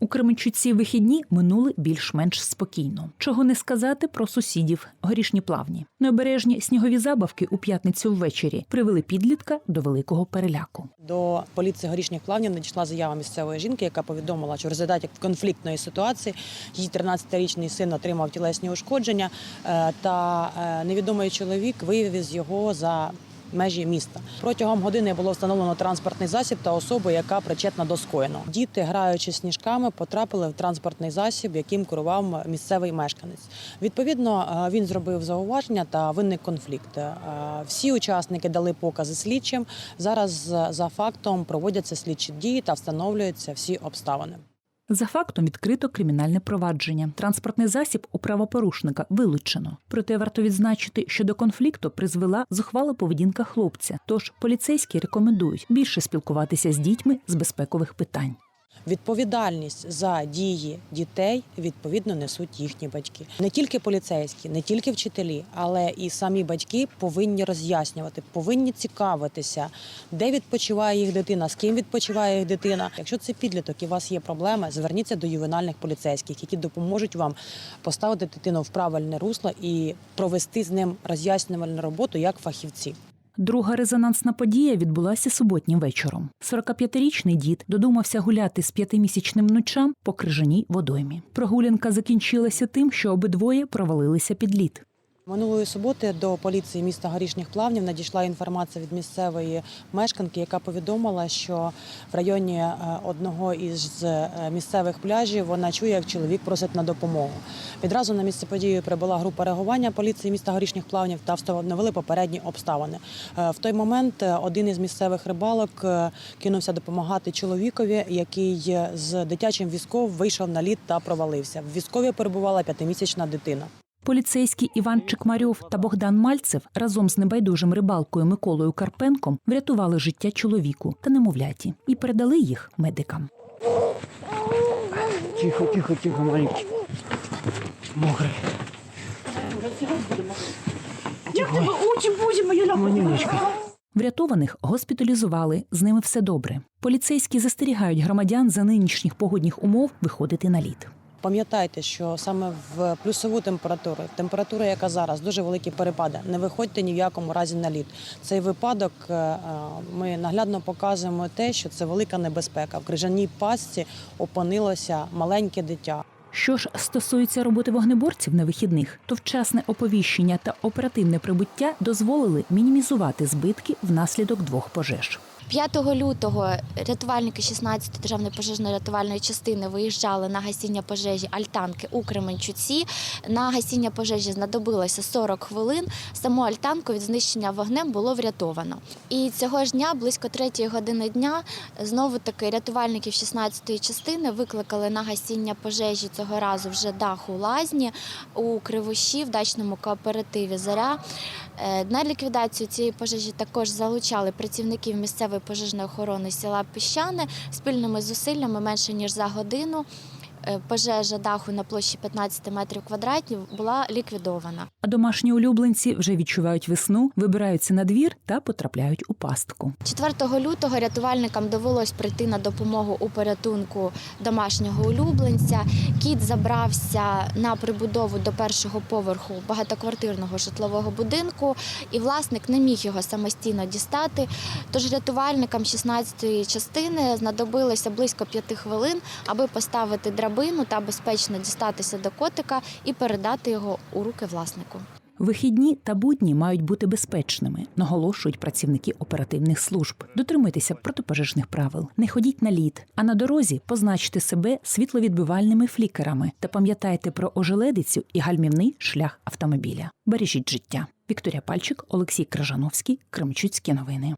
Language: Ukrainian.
У Кременчуці вихідні минули більш-менш спокійно. Чого не сказати про сусідів горішні плавні. Необережні снігові забавки у п'ятницю ввечері привели підлітка до великого переляку. До поліції горішніх плавнів надійшла заява місцевої жінки, яка повідомила, що в результаті конфліктної ситуації її 13-річний син отримав тілесні ушкодження, е, та е, невідомий чоловік вивіз його за. Межі міста протягом години було встановлено транспортний засіб та особу, яка причетна до скоєного. Діти, граючи сніжками, потрапили в транспортний засіб, яким керував місцевий мешканець. Відповідно, е, він зробив зауваження та виник конфлікт. Е, Всі учасники дали покази слідчим. Зараз е, за фактом проводяться слідчі дії та встановлюються всі обставини. За фактом відкрито кримінальне провадження. Транспортний засіб у правопорушника вилучено. Проте варто відзначити, що до конфлікту призвела зухвала поведінка хлопця. Тож поліцейські рекомендують більше спілкуватися з дітьми з безпекових питань. Відповідальність за дії дітей відповідно несуть їхні батьки. Не тільки поліцейські, не тільки вчителі, але і самі батьки повинні роз'яснювати, повинні цікавитися, де відпочиває їх дитина, з ким відпочиває їх дитина. Якщо це підліток і у вас є проблеми, зверніться до ювенальних поліцейських, які допоможуть вам поставити дитину в правильне русло і провести з ним роз'яснювальну роботу як фахівці. Друга резонансна подія відбулася суботнім вечором. 45-річний дід додумався гуляти з п'ятимісячним внучам по крижаній водоймі. Прогулянка закінчилася тим, що обидвоє провалилися під лід. Минулої суботи до поліції міста Горішніх Плавнів надійшла інформація від місцевої мешканки, яка повідомила, що в районі е, одного із е, місцевих пляжів вона чує, як чоловік просить на допомогу. Відразу на місце події прибула група реагування поліції міста Горішніх Плавнів та встановили попередні обставини. Е, В той момент один із місцевих рибалок кинувся допомагати чоловікові, який з дитячим візком вийшов на лід та провалився. В візкові перебувала п'ятимісячна дитина. Поліцейські Іван Чекмарьов та Богдан Мальцев разом з небайдужим рибалкою Миколою Карпенком врятували життя чоловіку та немовляті і передали їх медикам. Тихо, тихо, тихо, маленький. Мокрий. Як тебе очі, боже, моя. Врятованих госпіталізували, з ними все добре. Поліцейські застерігають громадян за нинішніх погодних умов виходити на лід. Пам'ятайте, що саме в плюсову температуру, температура, яка зараз дуже великі перепади, не виходьте ні в якому разі на лід. Цей випадок е, е, ми наглядно показуємо те, що це велика небезпека. В крижаній пастці опинилося маленьке дитя. Що ж стосується роботи вогнеборців на вихідних, то вчасне оповіщення та оперативне прибуття дозволили мінімізувати збитки внаслідок двох пожеж. 5 лютого рятувальники 16-ї державної пожежно-рятувальної частини виїжджали на гасіння пожежі альтанки у Кременчуці. На гасіння пожежі знадобилося 40 хвилин. Саму альтанку від знищення вогнем було врятовано. І цього ж дня, близько 3 години дня, знову таки рятувальників 16-ї частини викликали на гасіння пожежі цього разу вже даху лазні у Кривощі в дачному кооперативі Заря. Е, На ліквідацію цієї пожежі також залучали працівників місцевої пожежної охорони села Піщане спільними зусиллями менше ніж за годину. Е, Пожежа даху на площі 15 метрів квадратів була ліквідована. А домашні улюбленці вже відчувають весну, вибираються на двір та потрапляють у пастку. 4 лютого рятувальникам довелось прийти на допомогу у порятунку домашнього улюбленця. Кіт забрався на прибудову до першого поверху багатоквартирного житлового будинку, і власник не міг його самостійно дістати. Тож рятувальникам 16-ї частини знадобилося близько 5 хвилин, аби поставити драбину та безпечно дістатися до котика і передати його у руки власнику. Вихідні та будні мають бути безпечними, наголошують працівники оперативних служб. Дотримуйтеся протипожежних правил, не ходіть на лід, а на дорозі позначте себе світловідбивальними флікерами та пам'ятайте про ожеледицю і гальмівний шлях автомобіля. Бережіть життя. Вікторія Пальчик, Олексій Крижановський, Кремчуцькі новини.